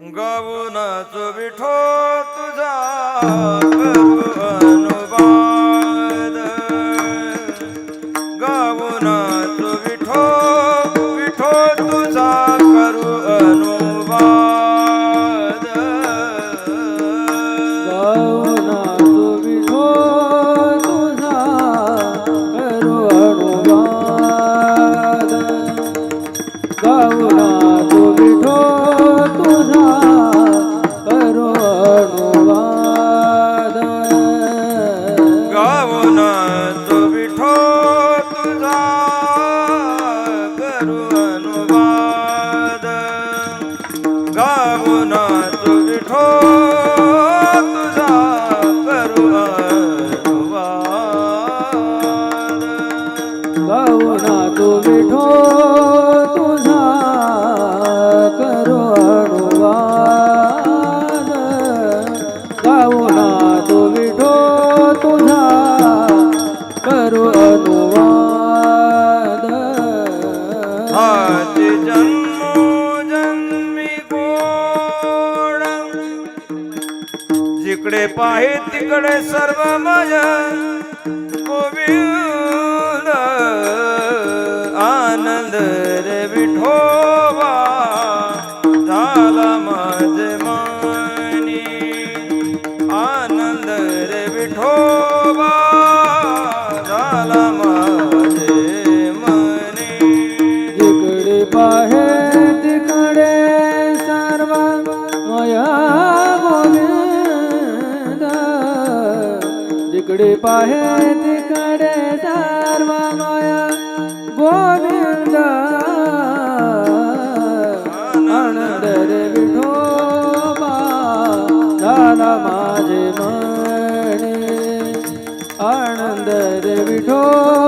गाऊनच विठो तुझा गाऊन तो विठो जिकडे पाहि तिकडे सर्व मज गोविंद आनंद रे. पाहे तिकडे सर्वा माया गोविंद आनंद रे विठोबा झाला माझे मणी आनंद रे विठोबा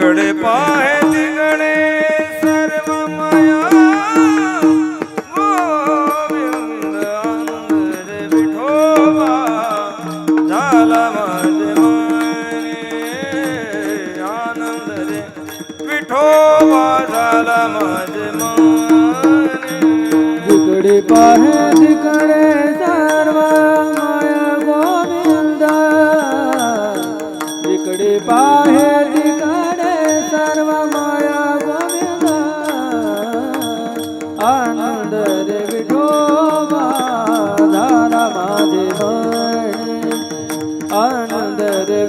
गडे पाहे तिगडे सर्व माया गोविंद हो, आनंद रे विठोबा झाला माझे आनंद रे विठोबा झाला माझे मनी जिकडे पाहे तिकडे सर्व माया गोविंद. तिकडे पाहे आनंद रे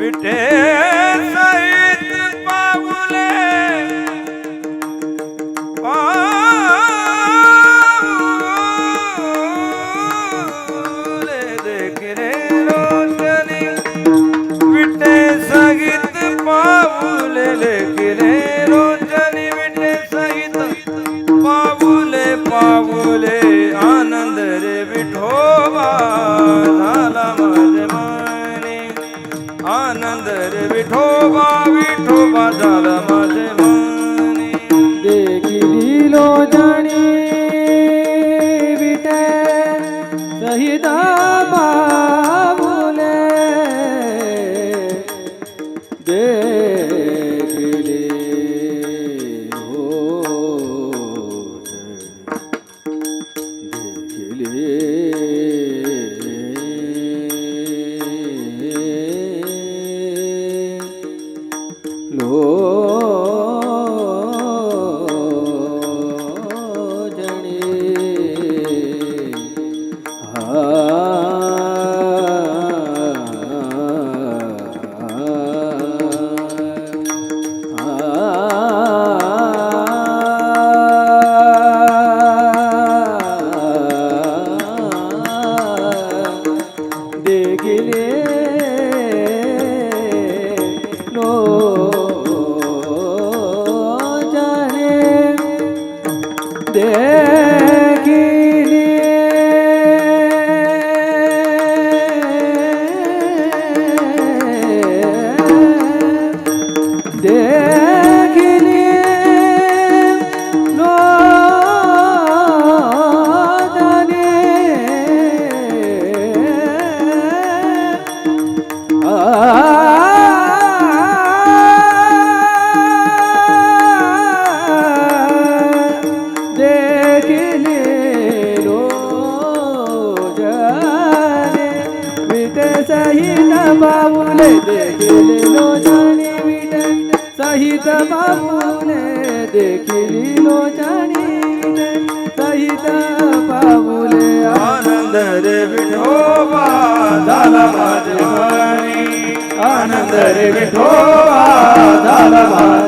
விட்டே ਆਨੰਦ ਰੇ ਵਿਠੋਬਾ ਵਿਠੋਬਾ ਜਲ ਮਦੇ ਮਾਨੀ। ਦੇਖੀ ਲੀਲੋ ਜਾਣੀ ਵਿਟੇ ਸਹੀਦਾ ਬਾਬੂਲੇ ਦੇ নো विट सहित बाबुले देखिले लोजने विट सहित बाबुले देखिली लोजने सहित बाबुले आनंद रे विठोबा झाला माझे आनंद रे विठोबा झाला माझे